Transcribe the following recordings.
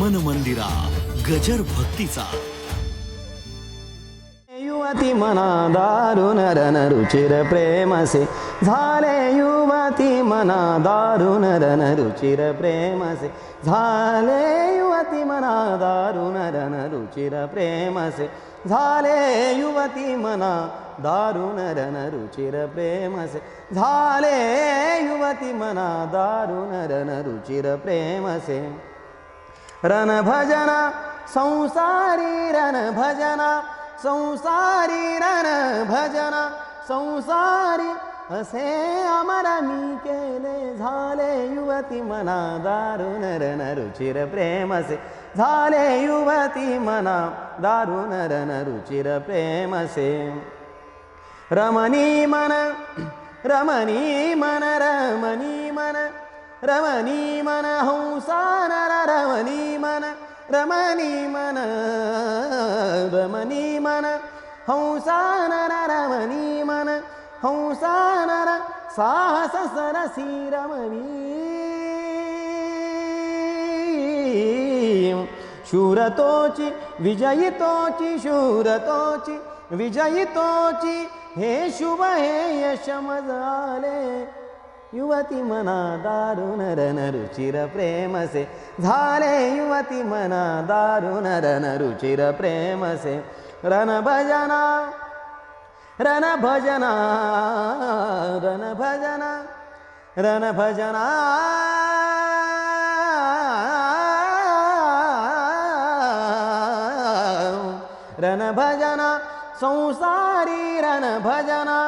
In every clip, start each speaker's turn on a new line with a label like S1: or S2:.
S1: मन मंदिरा गजर भक्तीचा.
S2: युवती मना दारुण रन रुचिर प्रेमसे. झाले युवती मना दारुण रन रुचिर प्रेमसे. झाले युवती मना दारुण रन रुचिर प्रेमसे. झाले युवती मना दारुण रन रुचिर प्रेमसे. झाले युवती मना दारुण रन रुचिर प्रेमसे. रण भजना संसारी भजना संसारी भजना संसारी असे अमर मी केले झाले युवती मना दारुण रण रुचिर प्रेमसे झाले युवती मना दारुण रण रुचिर प्रेमसे। रमणी मन रमणी मन रमणी मन रमणी मन हंसान रमणी मन रमणी मन रमणी मन हंसा रमणी मन हंसानर साहस सरसी रमणी। शूरतोची विजयितोची शूरतोची विजयितोची हे शुभ हे यश मजाले। युवती मना दारुण रन रुचिर प्रेमसे झाले युवती मना दारुण रनरुचिर प्रेमसे रन भजना रन भजना रन भजना रन भजना रन भजना संसारी रन भजना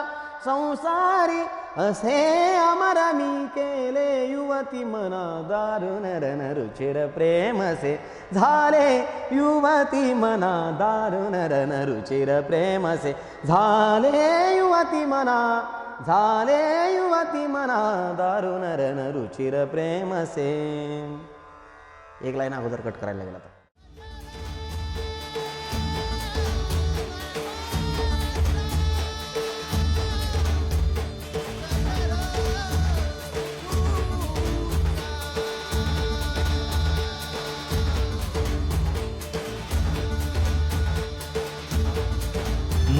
S2: संसारी असे अमर मी केले युवती मना दारुण रन रुचिर प्रेमसे. झाले युवती मना दारुण रन रुचिर प्रेमसे. झाले युवती मना झाले युवती मना दारुण रन रुचिर प्रेमसे. एक लाईन अगोदर कट करायला लागेल